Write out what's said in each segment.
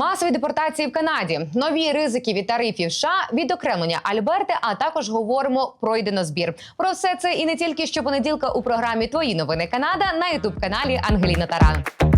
Масові депортації в Канаді, нові ризики від тарифів США, відокремлення Альберти. А також говоримо про єдинозбір. Про все це і не тільки щопонеділка у програмі Твої новини Канада на ютуб каналі Ангеліна Таран.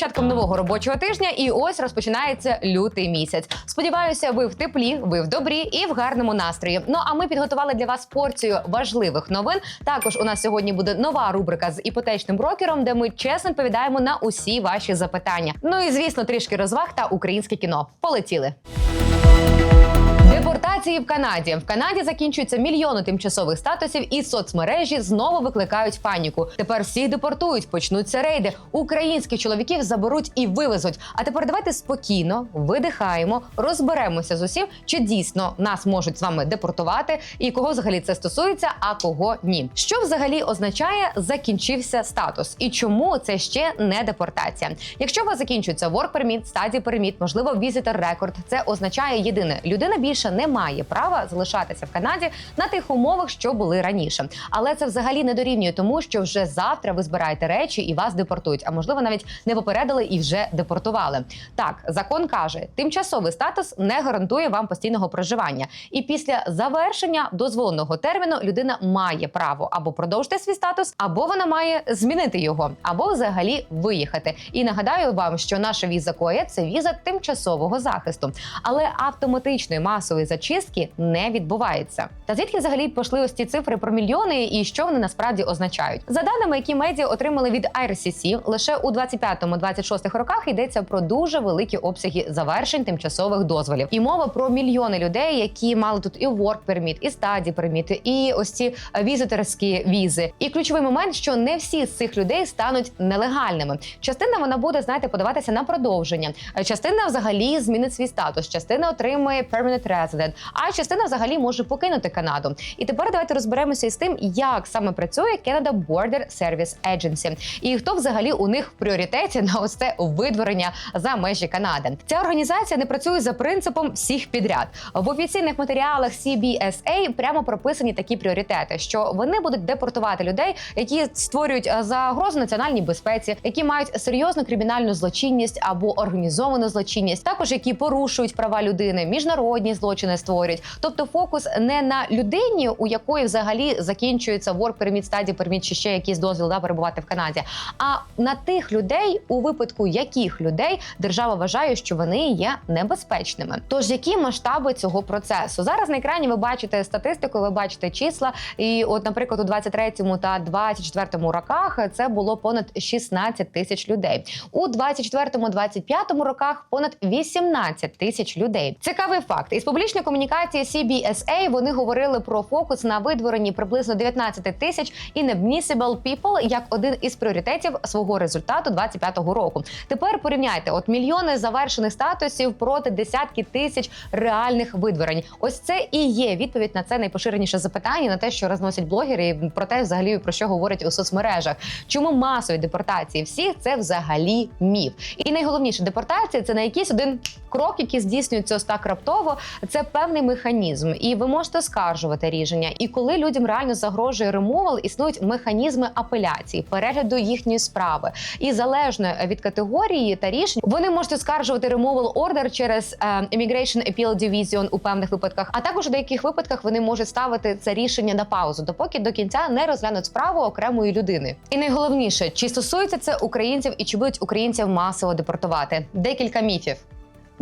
Початком нового робочого тижня. І ось розпочинається лютий місяць. Сподіваюся, ви в теплі, ви в добрі і в гарному настрої. Ну а ми підготували для вас порцію важливих новин. Також у нас сьогодні буде нова рубрика з іпотечним брокером, де ми чесно відповідаємо на усі ваші запитання. Ну і звісно, трішки розваг та українське кіно. Полетіли. Депортації в Канаді в Канаді закінчуються мільйони тимчасових статусів, і соцмережі знову викликають паніку. Тепер всіх депортують, почнуться рейди. Українських чоловіків заберуть і вивезуть. А тепер давайте спокійно видихаємо, розберемося з усім, чи дійсно нас можуть з вами депортувати, і кого взагалі це стосується, а кого ні. Що взагалі означає закінчився статус, і чому це ще не депортація? Якщо у вас закінчується work permit, study permit, можливо, visitor record, це означає єдине: людина більше не має права залишатися в Канаді на тих умовах, що були раніше. Але це взагалі не дорівнює тому, що вже завтра ви збираєте речі і вас депортують. А можливо, навіть не попередили і вже депортували. Так, закон каже, тимчасовий статус не гарантує вам постійного проживання. І після завершення дозволеного терміну людина має право або продовжити свій статус, або вона має змінити його, або взагалі виїхати. І нагадаю вам, що наша віза КОЕ – це віза тимчасового захисту, але автоматичної масової зачистки не відбувається. Та звідки взагалі пішли ось ці цифри про мільйони і що вони насправді означають? За даними, які медіа отримали від IRCC, лише у 25-26 роках йдеться про дуже великі обсяги завершень тимчасових дозволів. І мова про мільйони людей, які мали тут і work permit, і study permit, і ось ці візиторські візи. І ключовий момент, що не всі з цих людей стануть нелегальними. Частина вона буде, знаєте, подаватися на продовження. Частина взагалі змінить свій статус, частина отримує permanent resident, а частина взагалі може покинути Канаду. І тепер давайте розберемося із тим, як саме працює Canada Border Service Agency і хто взагалі у них в пріоритеті на ось це видворення за межі Канади. Ця організація не працює за принципом всіх підряд. В офіційних матеріалах CBSA прямо прописані такі пріоритети, що вони будуть депортувати людей, які створюють е, загрозу національній безпеці, які мають серйозну кримінальну злочинність або організовану злочинність, також які порушують права людини, міжнародні злочини створюють. Тобто фокус не на людині, у якої взагалі закінчується work permit, study permit чи ще якийсь дозвіл да, перебувати в Канаді, а на тих людей, у випадку яких людей держава вважає, що вони є небезпечними. Тож які масштаби цього процесу зараз на екрані ви бачите статистику, ви бачите числа. І, от, наприклад, у 23-му та 24-му роках це було понад 16 тисяч людей. У 24-му, 25-му роках понад 18 тисяч людей. Цікавий факт із публічної комунікації CBSA вони говорили про фокус на видворенні приблизно 19 тисяч inadmissible people як один із пріоритетів свого результату 25-го року. Тепер порівняйте от мільйони завершених статусів проти десятки тисяч реальних видворень. Ось це і є відповідь на це найпоширеніше запитання на те, що розносять блогери, і про те, взагалі про що говорять у соцмережах. Чому масові депортації всіх це взагалі міф? І найголовніше депортація це не якийсь один крок, який здійснюється ось так раптово. Це певний механізм, і ви можете оскаржувати рішення. І коли людям реально загрожує ремовал, існують механізми апеляції, перегляду їхньої справи. І залежно від категорії та рішень, вони можуть оскаржувати removal order через е, Immigration Appeal Division у певних випадках. А також у деяких випадках вони можуть ставити це рішення на паузу, допоки до кінця не розглянуть справу окремої людини. І найголовніше, чи стосується це українців і чи будуть українців масово депортувати? Декілька міфів.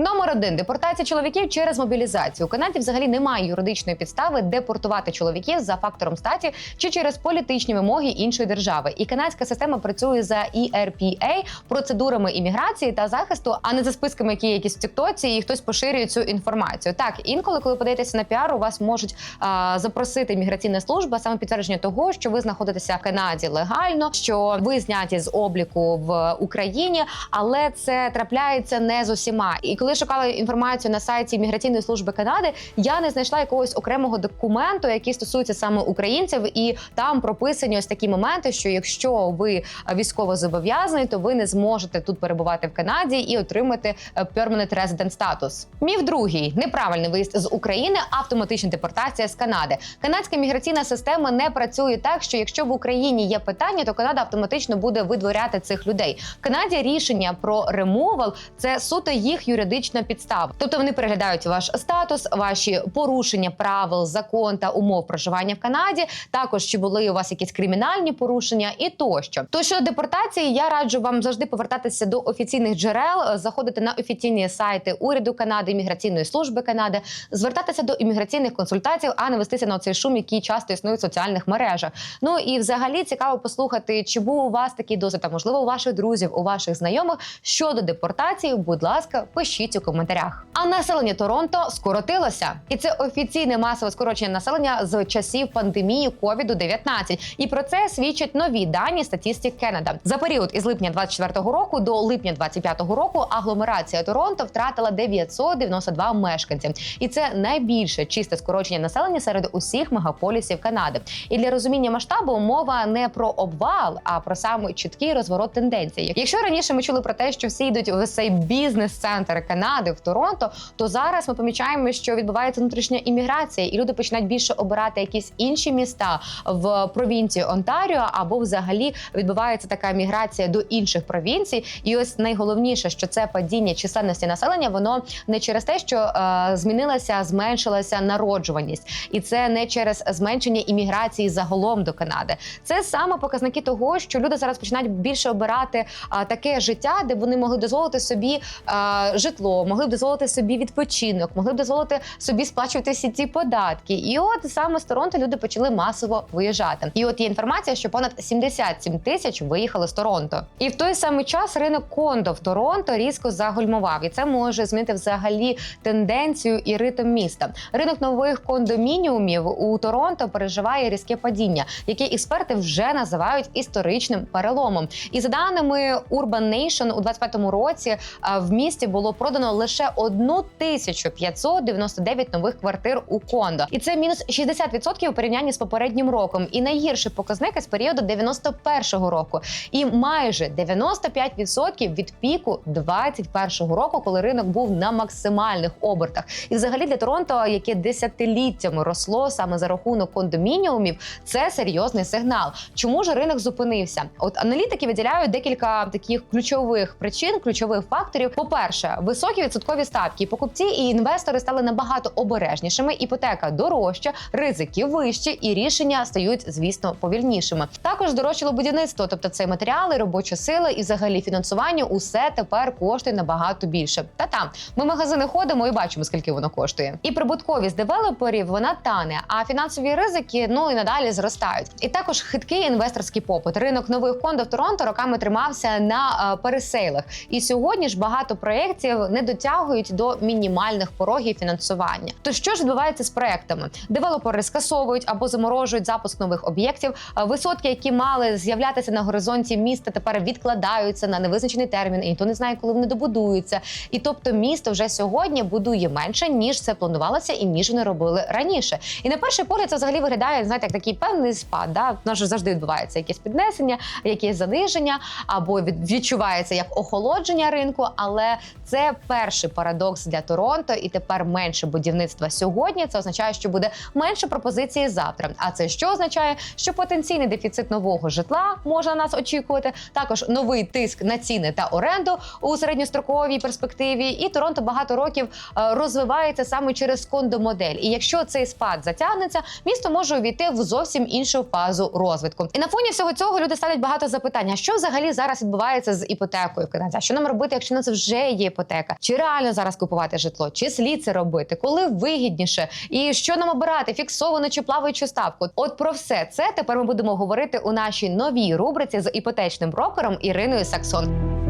Номер один депортація чоловіків через мобілізацію. У Канаді взагалі немає юридичної підстави депортувати чоловіків за фактором статі чи через політичні вимоги іншої держави. І канадська система працює за ERPA, процедурами імміграції та захисту, а не за списками, які є якісь в Тіктоці, і хтось поширює цю інформацію. Так інколи, коли подаєтеся на піар, у вас можуть а, запросити міграційна служба саме підтвердження того, що ви знаходитеся в Канаді легально, що ви зняті з обліку в Україні, але це трапляється не з усіма. І коли коли шукала інформацію на сайті міграційної служби Канади, я не знайшла якогось окремого документу, який стосується саме українців, і там прописані ось такі моменти, що якщо ви військово зобов'язаний, то ви не зможете тут перебувати в Канаді і отримати е, permanent resident статус. Міф другий неправильний виїзд з України, автоматична депортація з Канади. Канадська міграційна система не працює так, що якщо в Україні є питання, то Канада автоматично буде видворяти цих людей. В Канаді рішення про ремовал це суто їх юридична підстава. Тобто вони переглядають ваш статус, ваші порушення правил, закон та умов проживання в Канаді. Також чи були у вас якісь кримінальні порушення і тощо. То щодо депортації, я раджу вам завжди повертатися до офіційних джерел, е, заходити на офіційні сайти уряду Канади, імміграційної служби Канади, звертатися до імміграційних консультацій, а не вестися на цей шум, який часто існує в соціальних мережах. Ну і взагалі цікаво послухати, чи був у вас такий досвід, а можливо, у ваших друзів, у ваших знайомих щодо депортації. Будь ласка, пишіть у коментарях. А населення Торонто скоротилося, і це офіційне масове скорочення населення з часів пандемії ковіду 19 І про це свідчать нові дані Статістик Canada. За період із липня 24 року до липня 25 року агломерація Торонто втратила 992 мешканців, і це найбільше чисте скорочення населення серед усіх мегаполісів Канади. І для розуміння масштабу мова не про обвал, а про саме чіткий розворот тенденцій. Якщо раніше ми чули про те, що всі йдуть в цей бізнес-центр Канади в Торонто, то зараз ми помічаємо, що відбувається внутрішня імміграція, і люди починають більше обирати якісь інші міста в провінції Онтаріо, або взагалі відбувається така міграція до інших провінцій. І ось найголовніше, що це падіння чисельності населення, воно не через те, що е, змінилася, зменшилася народжуваність, і це не через зменшення імміграції загалом до Канади. Це саме показники того, що люди зараз починають більше обирати а, таке життя, де вони могли дозволити собі а, житло, могли б дозволити собі відпочинок, могли б дозволити собі сплачувати всі ці податки. І от саме з Торонто люди почали масово виїжджати. І от є інформація, що понад 77 тисяч виїхали з Торонто. І в той самий час ринок кондо в Торонто різко загальмував, і це може змінити взагалі тенденцію і ритм міста. Ринок нових кондомініумів у Торонто переживає різке падіння, яке експерти вже називають історичним переломом. І за даними Urban Nation, у 25-му році в місті було продано лише 1599 нових квартир у кондо, і це мінус 60% у порівнянні з попереднім роком. І найгірший показник з періоду 91-го року, і майже 95% від піку 21-го року, коли ринок був на максимальних обертах. І взагалі для Торонто, яке десятиліттями росло саме за рахунок кондомініумів, це серйозний сигнал. Чому ж ринок зупинився? От аналітики виділяють декілька таких ключових причин, ключових факторів. По перше, високі відсоткові ставки. Покупці і інвестори стали набагато обережнішими. Іпотека дорожча, ризики вищі, і рішення стають, звісно, повільнішими. Також здорожчало будівництво, тобто це матеріали, робоча сила і взагалі фінансування. Усе тепер коштує набагато більше. Та там ми в магазини ходимо і бачимо, скільки воно коштує. І прибутковість девелоперів вона тане, а фінансові ризики ну і надалі зростають. І також хиткий інвесторський попит. Ринок нових кондо в Торонто роками тримався на е, пересейлах. І сьогодні ж багато проєктів не дотягують до мінімальних порогів фінансування. То що ж відбувається з проектами? Девелопери скасовують або заморожують запуск нових об'єктів. Е, Висотки, які мали з'являтися на горизонті міста, тепер відкладаються на невизначений термін, і ніхто не знає, коли вони добудуються. І тобто місто вже сьогодні будує менше ніж це планувалося, і ніж вони робили раніше. І на перший погляд це взагалі виглядає знаєте, як такий певний спад. Да? У завжди відбувається якесь піднесення, якесь заниження, або від- відчувається як охолодження ринку. Але це перший парадокс для Торонто, і тепер менше будівництва сьогодні. Це означає, що буде менше пропозиції завтра. А це що означає, що потенційний дефіцит нового житла може на нас очікувати. Також новий тиск на ціни та оренду у середньостроковій перспективі. І Торонто багато років е, розвивається саме через кондомодель. І якщо цей спад затягнеться, місто може увійти в зовсім іншу фазу розвитку. І на фоні всього цього люди ставлять багато запитань: а що взагалі зараз відбувається з іпотекою в Канаді? Що нам робити, якщо у нас вже є іпотека? Чи реально зараз купувати житло? Чи слід це робити? Коли вигідніше? І що нам обирати? Фіксовану чи плаваючу ставку? От про все це тепер ми будемо говорити у нашій новій рубриці з іпотечним брокером Іриною Саксон.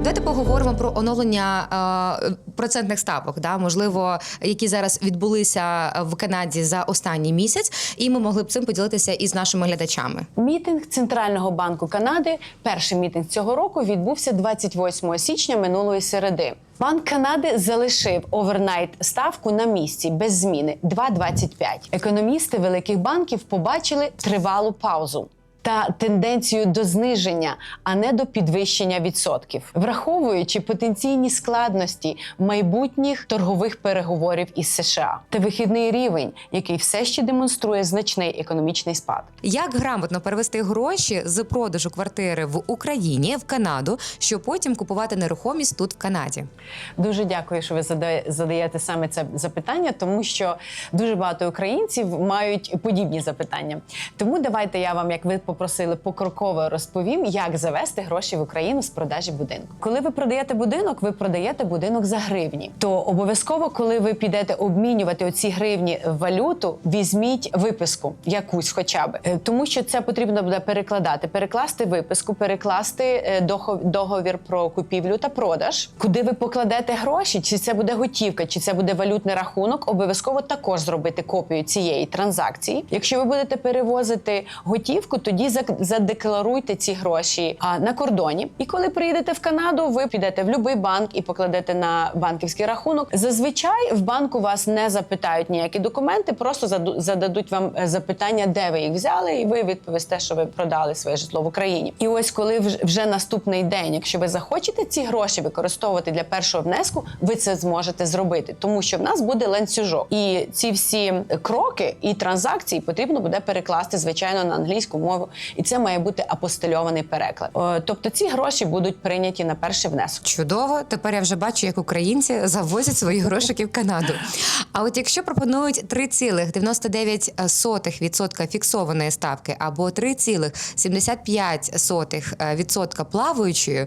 Давайте поговоримо про оновлення е, процентних ставок. Да, можливо, які зараз відбулися в Канаді за останній місяць, і ми могли б цим поділитися із нашими глядачами. Мітинг Центрального банку Канади, перший мітинг цього року, відбувся 28 січня минулої середи. Банк Канади залишив овернайт ставку на місці без зміни 2,25. Економісти великих банків побачили тривалу паузу. Та тенденцію до зниження, а не до підвищення відсотків, враховуючи потенційні складності майбутніх торгових переговорів із США та вихідний рівень, який все ще демонструє значний економічний спад. Як грамотно перевести гроші з продажу квартири в Україні в Канаду, щоб потім купувати нерухомість тут в Канаді? Дуже дякую, що ви зада- задаєте саме це запитання, тому що дуже багато українців мають подібні запитання. Тому давайте я вам, як ви попросили, покроково розповім, як завести гроші в Україну з продажі будинку. Коли ви продаєте будинок, ви продаєте будинок за гривні. То обов'язково, коли ви підете обмінювати оці гривні в валюту, візьміть виписку якусь, хоча б Е, тому, що це потрібно буде перекладати, перекласти виписку, перекласти е, договір про купівлю та продаж, куди ви покладете гроші, чи це буде готівка, чи це буде валютний рахунок. Обов'язково також зробити копію цієї транзакції. Якщо ви будете перевозити готівку, тоді зак- задекларуйте ці гроші на кордоні. І коли приїдете в Канаду, ви підете в будь-який банк і покладете на банківський рахунок. Зазвичай в банку вас не запитають ніякі документи, просто зададуть вам е, запитання, де ви їх взяли, і ви відповісте, що ви продали своє житло в Україні. І ось коли вж- вже наступний день, якщо ви захочете ці гроші використовувати для першого внеску, ви це зможете зробити, тому що в нас буде ланцюжок, і ці всі кроки і транзакції потрібно буде перекласти звичайно на англійську мову, і це має бути апостильований переклад. Тобто ці гроші будуть прийняті на перший внесок. Чудово, тепер я вже бачу, як українці завозять свої грошики в Канаду. А от якщо пропонують 3,99% фіксованої ставки або 3,75% плаваючої, е,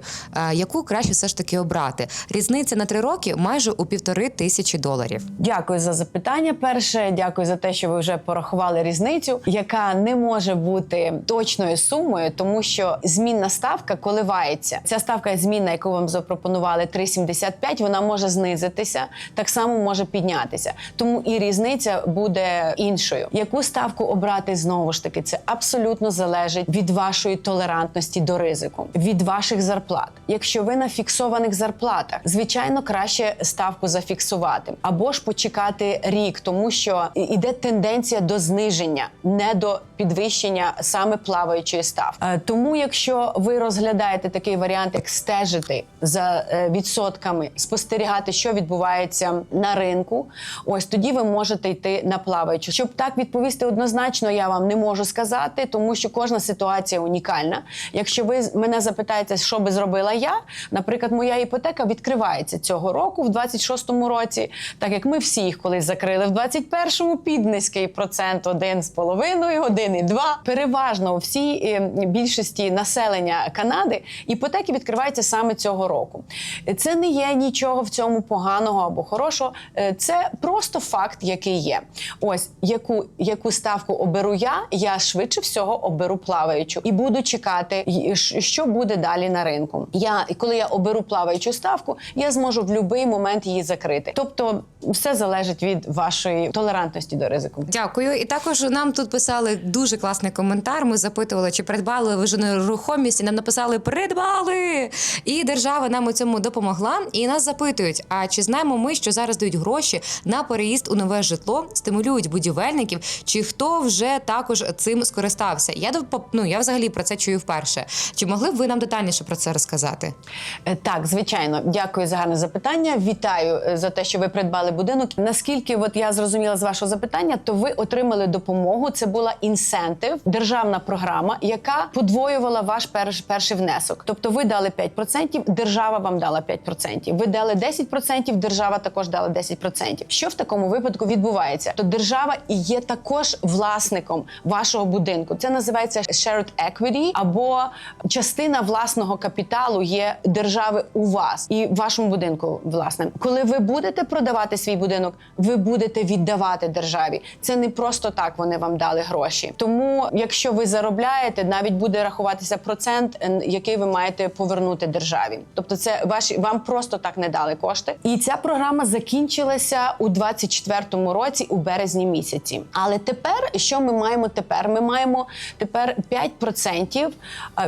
яку краще все ж таки обрати? Різниця на три роки майже у півтори тисячі доларів. Дякую за запитання. Перше, дякую за те, що ви вже порахували різницю, яка не може бути точною сумою, тому що змінна ставка коливається. Ця ставка змінна, яку вам запропонували 3,75, вона може знизитися, так само може піднятися. Тому і різниця буде іншою. Яку ставку обрати знову ж таки? Це абсолютно залежить від вашої толерантності до ризику, від ваших зарплат. Якщо ви на фіксованих зарплатах, звичайно, краще ставку зафіксувати або ж почекати рік, тому що іде тенденція до зниження, не до підвищення саме плаваючої ставки. Е, Тому, якщо ви розглядаєте такий варіант, як стежити за е, відсотками, спостерігати, що відбувається на ринку, ось тоді ви можете йти на плаваючу. Щоб так відповісти однозначно, я вам не можу сказати, тому що кожна ситуація унікальна. Якщо ви з- мене запитаєте, що би зробила я, наприклад, моя іпотека відкривається цього року, в 26-му році, так як ми всі їх колись закрили в 21-му під низький процент 1,5, 1,2. Переважно у всій е, більшості населення Канади іпотеки відкриваються саме цього року. Це не є нічого в цьому поганого або хорошого. Е, Це просто факт, який є. Ось яку, яку ставку оберу я, я швидше всього оберу плаваючу і буду чекати, що буде далі на ринку. Я коли я оберу плаваючу ставку, я зможу в будь-який момент її закрити. Тобто, все залежить від вашої толерантності до ризику. Дякую. І також нам тут писали дуже класний коментар. Ми запитували, чи придбали ви вже нерухомість. І нам написали придбали. І держава нам у цьому допомогла. І нас запитують: а чи знаємо ми, що зараз дають гроші на переїзд у нове житло, стимулюють будівельників, чи хто вже також цим скористався? Я ну, я взагалі про це чую вперше. Чи могли б ви нам детальніше про це розказати? Е, Так, звичайно, дякую за гарне запитання. Вітаю е, за те, що ви придбали будинок. Наскільки от я зрозуміла з вашого запитання, то ви отримали допомогу. Це була інсентив, державна програма, яка подвоювала ваш перш, перший внесок. Тобто, ви дали 5%, держава вам дала 5%. Ви дали 10%, держава також дала 10%. Що в такому випадку відбувається? То держава і є також власником вашого будинку. Це називається shared equity або частина власного капіталу є держави у вас і в вашому будинку. Власне, коли ви будете продавати свій будинок, ви будете віддавати державі. Це не просто так вони вам дали гроші. Тому, якщо ви заробляєте, навіть буде рахуватися процент, який ви маєте повернути державі. Тобто, це ваші вам просто так не дали кошти. І ця програма закінчилася у 24-му році, у березні місяці. Але тепер що ми маємо тепер? Ми маємо тепер 5%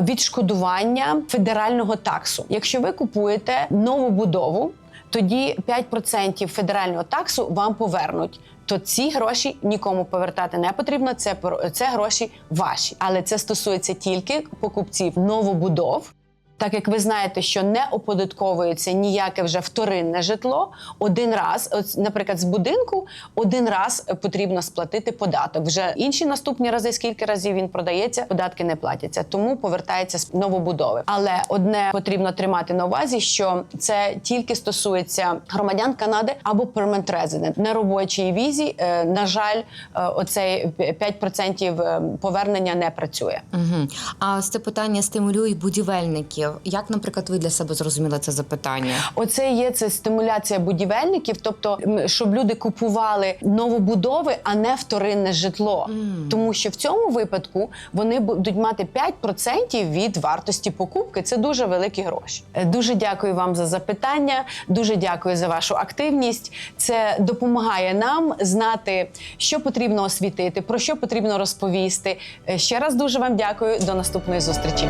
відшкодування федерального таксу. Якщо ви купуєте нову будову, тоді 5% федерального таксу вам повернуть. То ці гроші нікому повертати не потрібно. Це це гроші ваші, але це стосується тільки покупців новобудов. Так як ви знаєте, що не оподатковується ніяке вже вторинне житло, один раз, от, наприклад, з будинку, один раз потрібно сплатити податок. Вже інші наступні рази, скільки разів він продається, податки не платяться, тому повертається з новобудови. Але одне потрібно тримати на увазі, що це тільки стосується громадян Канади або permanent resident. на робочій візі. е, На жаль, е, оцей 5% е, повернення не працює. Угу. А це питання стимулює будівельників. Як, наприклад, ви для себе зрозуміли це запитання? Оце є це стимуляція будівельників, тобто щоб люди купували новобудови, а не вторинне житло. Мгм. Тому що в цьому випадку вони будуть мати 5% від вартості покупки. Це дуже великі гроші. Е, Дуже дякую вам за запитання. Дуже дякую за вашу активність. Це допомагає нам знати, що потрібно освітити, про що потрібно розповісти. Е, Ще раз дуже вам дякую. До наступної зустрічі.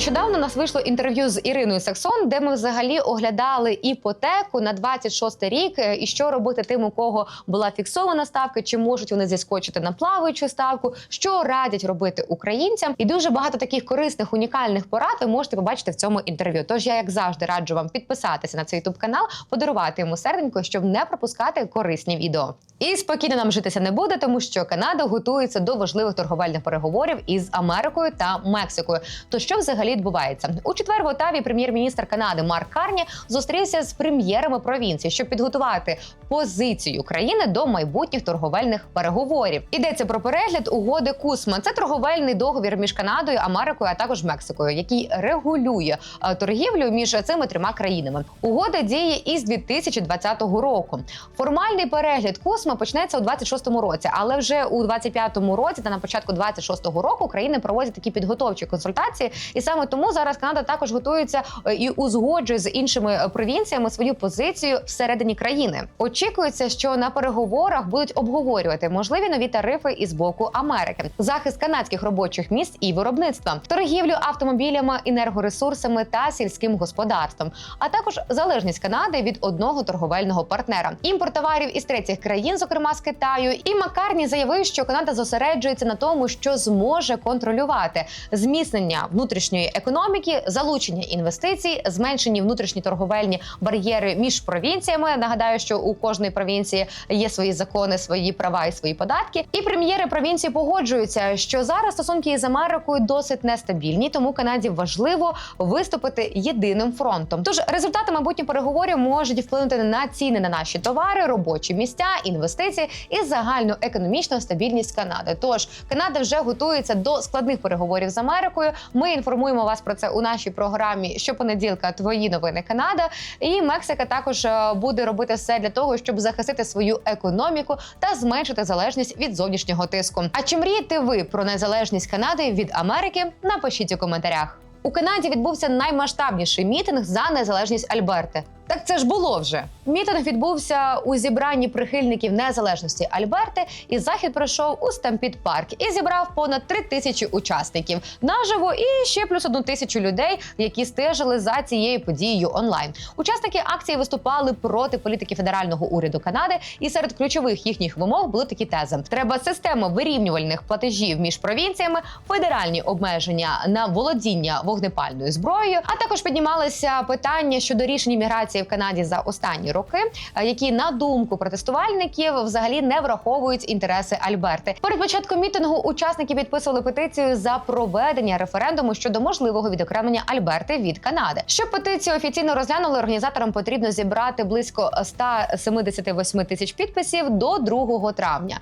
Нещодавно у нас вийшло інтерв'ю з Іриною Саксон, де ми взагалі оглядали іпотеку на 26 рік е, і що робити тим, у кого була фіксована ставка, чи можуть вони зіскочити на плаваючу ставку, що радять робити українцям. І дуже багато таких корисних унікальних порад ви можете побачити в цьому інтерв'ю. Тож я, як завжди, раджу вам підписатися на цей ютуб канал, подарувати йому серденько, щоб не пропускати корисні відео. І спокійно нам житися не буде, тому що Канада готується до важливих торговельних переговорів із Америкою та Мексикою. То що взагалі відбувається у четвер? В Отаві прем'єр-міністр Канади Марк Карні зустрівся з прем'єрами провінції, щоб підготувати позицію країни до майбутніх торговельних переговорів. Йдеться про перегляд угоди Кусма. Це торговельний договір між Канадою, Америкою, а також Мексикою, який регулює е, торгівлю між цими трьома країнами. Угода діє із 2020 року. Формальний перегляд Космо почнеться у 26-му році, але вже у 25-му році та на початку 26-го року країни проводять такі підготовчі консультації, і саме тому зараз Канада також готується е, і узгоджує з іншими е, провінціями свою позицію всередині країни. Очікується, що на переговорах будуть обговорювати можливі нові тарифи із боку Америки, захист канадських робочих місць і виробництва, торгівлю автомобілями, енергоресурсами та сільським господарством, а також залежність Канади від одного торговельного партнера, імпорт товарів із третіх країн, зокрема з Китаю. І Макарні заявив, що Канада зосереджується на тому, що зможе контролювати зміцнення внутрішньої економіки, залучення інвестицій, зменшені внутрішні торговельні бар'єри між провінціями. Нагадаю, що у кожної провінції є свої закони, свої права і свої податки. І прем'єри провінції погоджуються, що зараз стосунки із Америкою досить нестабільні, тому Канаді важливо виступити єдиним фронтом. Тож результати майбутніх переговорів можуть вплинути на ціни на наші товари, робочі місця, інвестиції і загальну економічну стабільність Канади. Тож Канада вже готується до складних переговорів з Америкою. Ми інформуємо вас про це у нашій програмі щопонеділка. Твої новини Канада і Мексика також е, буде робити все для того, щоб захистити свою економіку та зменшити залежність від зовнішнього тиску. А чи мрієте ви про незалежність Канади від Америки? Напишіть у коментарях. У Канаді відбувся наймасштабніший мітинг за незалежність Альберти. Так це ж було вже. Мітинг відбувся у зібранні прихильників незалежності Альберти, і захід пройшов у Стампід Парк і зібрав понад три тисячі учасників наживо і ще плюс одну тисячу людей, які стежили за цією подією онлайн. Учасники акції виступали проти політики федерального уряду Канади, і серед ключових їхніх вимог були такі тези: треба систему вирівнювальних платежів між провінціями, федеральні обмеження на володіння вогнепальною зброєю. А також піднімалися питання щодо рішень міграції в Канаді за останні роки, е, які на думку протестувальників взагалі не враховують інтереси Альберти. Перед початком мітингу учасники підписували петицію за проведення референдуму щодо можливого відокремлення Альберти від Канади. Щоб петицію офіційно розглянули, організаторам потрібно зібрати близько 178 тисяч підписів до 2 травня.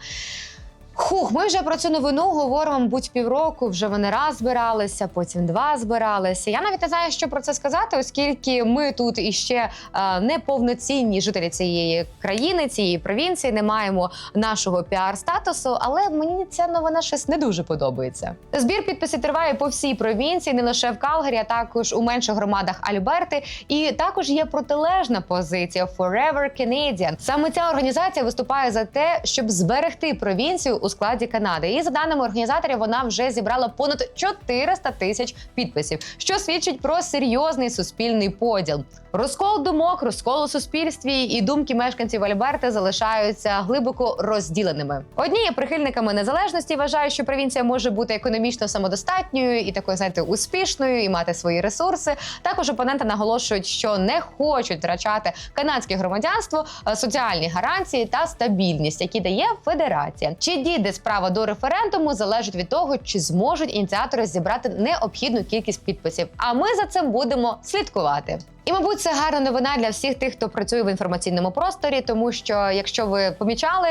Хух, ми вже про цю новину говоримо, мабуть, півроку. Вже вони раз збиралися, потім два збиралися. Я навіть не знаю, що про це сказати, оскільки ми тут іще е, не повноцінні жителі цієї країни, цієї провінції, не маємо нашого піар-статусу. Але мені ця новина щось не дуже подобається. Збір підписів триває по всій провінції, не лише в Калгарі, а також у менших громадах Альберти. І також є протилежна позиція Forever Canadian. Саме ця організація виступає за те, щоб зберегти провінцію у складі Канади. І за даними організаторів, вона вже зібрала понад 400 тисяч підписів, що свідчить про серйозний суспільний поділ. Розкол думок, розкол у суспільстві і думки мешканців Альберти залишаються глибоко розділеними. Одні є прихильниками незалежності, вважають, що провінція може бути економічно самодостатньою і такою, знаєте, успішною і мати свої ресурси. Також опоненти наголошують, що не хочуть втрачати канадське громадянство, соціальні гарантії та стабільність, які дає федерація. Чи дійде справа до референдуму, залежить від того, чи зможуть ініціатори зібрати необхідну кількість підписів. А ми за цим будемо слідкувати. І, мабуть, це гарна новина для всіх тих, хто працює в інформаційному просторі, тому що, якщо ви помічали,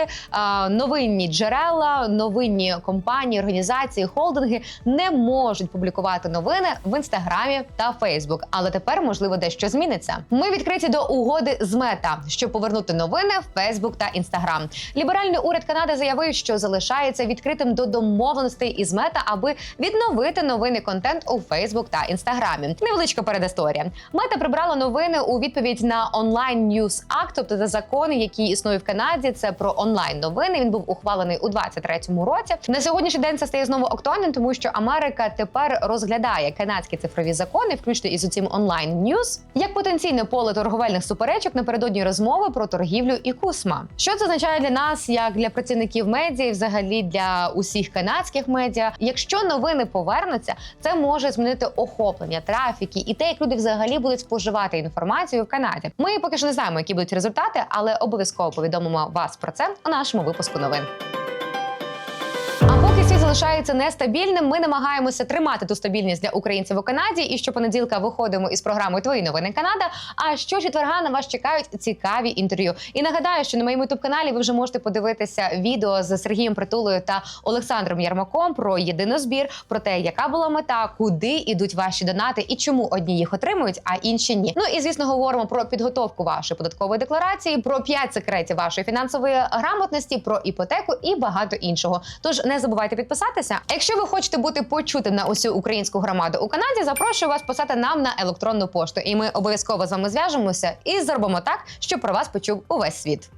новинні джерела, новинні компанії, організації, холдинги не можуть публікувати новини в інстаграмі та Фейсбук. Але тепер можливо дещо зміниться. Ми відкриті до угоди з мета, щоб повернути новини в Фейсбук та Інстаграм. Ліберальний уряд Канади заявив, що залишається відкритим до домовленостей із мета, аби відновити новинний контент у Фейсбук та Інстаграмі. Невеличка передісторія. Мета прибрала новини у відповідь на онлайн News Act, тобто це закон, який існує в Канаді. Це про онлайн новини. Він був ухвалений у 23-му році. На сьогоднішній день це стає знову актуальним, тому що Америка тепер розглядає канадські цифрові закони, включно із цим онлайн News, як потенційне поле торговельних суперечок напередодні розмови про торгівлю і кусма. Що це означає для нас, як для працівників медіа, і взагалі для усіх канадських медіа? Якщо новини повернуться, це може змінити охоплення, трафіки і те, як люди взагалі будуть споживати інформацію в Канаді. Ми поки що не знаємо, які будуть результати, але обов'язково повідомимо вас про це у нашому випуску новин. Залишається нестабільним, ми намагаємося тримати ту стабільність для українців у Канаді. І щопонеділка виходимо із програмою Твої новини Канада. А щочетверга на вас чекають цікаві інтерв'ю. І нагадаю, що на моєму ютуб каналі ви вже можете подивитися відео з Сергієм Притулою та Олександром Ярмаком про єдинозбір, про те, яка була мета, куди ідуть ваші донати і чому одні їх отримують, а інші ні. Ну і звісно, говоримо про підготовку вашої податкової декларації, про п'ять секретів вашої фінансової грамотності, про іпотеку і багато іншого. Тож не забувайте підписатися. А якщо ви хочете бути почутим на усю українську громаду у Канаді, запрошую вас писати нам на електронну пошту, і ми обов'язково з вами зв'яжемося і зробимо так, щоб про вас почув увесь світ.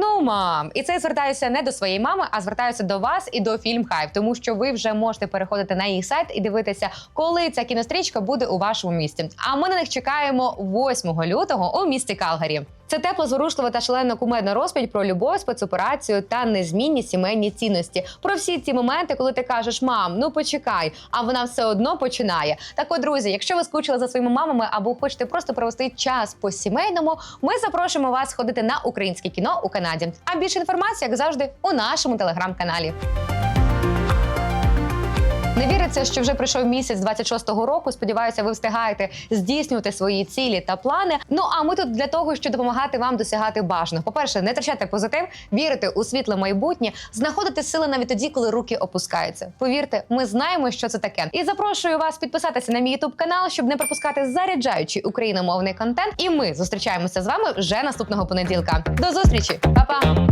Ну, мам, і це я звертаюся не до своєї мами, а звертаюся до вас і до фільм Хайп, тому що ви вже можете переходити на їх сайт і дивитися, коли ця кінострічка буде у вашому місті. А ми на них чекаємо 8 лютого у місті Калгарі. Це тепло, зворушлива та шалено кумедна розповідь про любов, спецоперацію та незмінні сімейні цінності. Про всі ці моменти, коли ти кажеш, мам, ну почекай, а вона все одно починає. Так, от, друзі, якщо ви скучили за своїми мамами або хочете просто провести час по сімейному, ми запрошуємо вас ходити на українське кіно у Канаді. А більше інформації, як завжди, у нашому телеграм-каналі. Не віриться, що вже пройшов місяць 26-го року. Сподіваюся, ви встигаєте здійснювати свої цілі та плани. Ну а ми тут для того, щоб допомагати вам досягати бажаного. По-перше, не втрачати позитив, вірити у світле майбутнє, знаходити сили навіть тоді, коли руки опускаються. Повірте, ми знаємо, що це таке. І запрошую вас підписатися на мій ютуб канал, щоб не пропускати заряджаючий україномовний контент. І ми зустрічаємося з вами вже наступного понеділка. До зустрічі, Па-па!